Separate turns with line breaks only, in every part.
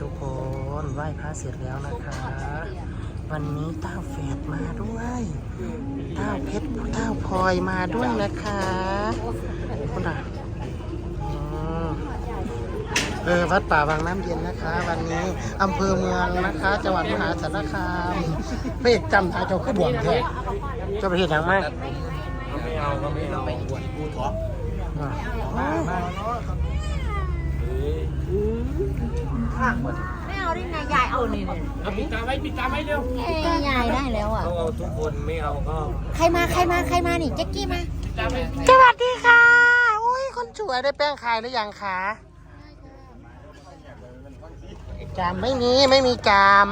ทุกคนไหว้พระเสร็จแล้วนะคะ วันนี้เต้าแฝดมาด้วยเต้าเพชรเต้าพลอยมาด้วยนะคะคุณอะอืมเออวัดป่าวังน้ำเย็นนะคะ วันนี้อำเภอเมืองนะคะจังหวัดมหาสารคามเพชรจำทาเจ้าขึ้นบวงเถอะเจ้าประเทศยังมาก
ไม่เอาก็ไม่เอาไปบวชกูท้อ
มามา
ไม่เอาได้ไงยายเอานี่เลย
เอาปิดตาไว้ปิดตาไว้เร็ว
เอ้ยยายได้แล้วอะ
ต้องเอาทุกคนไม่เอาก็
ใครมาใครมาใครมานี่แจ็กกี้มา
สวัสดีค่ะ อุ้ยคนสวยได้แป้งขายหรือยังคะจามไม่มีไม่มีจาม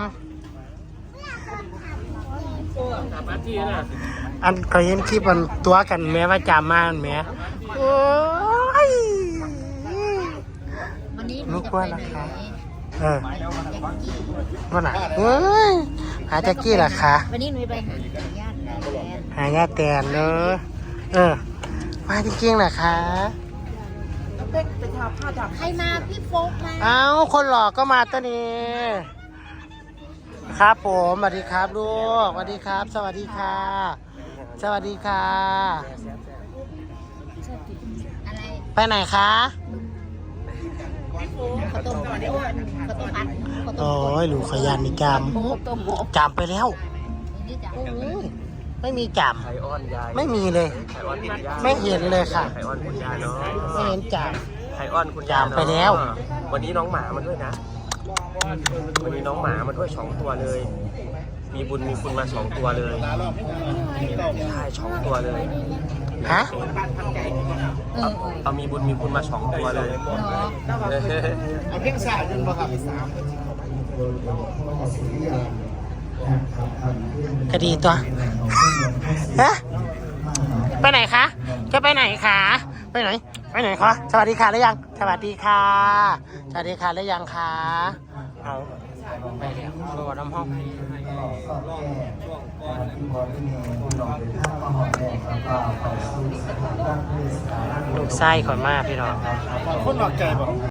ตามอาที่น่ะ
อันก็เห็นคลิปมันตัวกันแม้ว่าจามมาอันแม้โอ้ย
วันนี้
นึกว่าราคา เออ
แจ็กกี้
ว่าน่ะเฮ้ยหาแจ็กกี้เหรอคะ
วันนี้หนูไปหาญาติแฟน
หาญาติแตนเนอะเออ มาจริงๆเหรอคะ
ใครมาพี่โฟกมา
เอ้า คนหลอกก็มาตัวนี้ ครับผมสวัสดีครับลูกสวัสดีครับ สวัสดีค่ะ สวัสดีค่ะ
อะไร
ไปไหนคะ
ข้าวต้มข้าวต้มข้าวต้มพัดข้าวต้
โอ้
ม
ยหลูกขยันนี่จ
ข้าวต้มหมูำ
จำไปแล้ว
นี่จ้ะ
ไม่มีจ
ไข่อ้อนยายำ
ไม่มีเลย
ไข่อ้อนคุณยาย
ไม่เห็นเลยค่ะ
ไข่อ้อนคุณยายเนาะ
ไม่เห็นจ
ไข่อ้อนคุณยาย
จำไปแล้ว
วันนี้น้องหมามาด้วยนะ วันนี้น้องหมามาด้วยสองตัวเลย มีบุญมีคุณมาสองตัวเลยใช่สองตัวเลยำ
ฮะ
เออ
เอามีบุญมีคุณมาสองตัวเลย
เนาะ
เอาเพียงสาจนบ่ครับสาม
คดีตัว ฮะ ไปไหนคะ จะไปไหนคะ ไปไหน ไปไหนคะ สวัสดีค่ะหรือยัง สวัสดีค่ะ สวัสดีค่ะหรือยังคะ เอาไปแล้วรอน้ำห้อง ลูกไส้ขอนมากพี่น้อง
คนหลอกใจบอก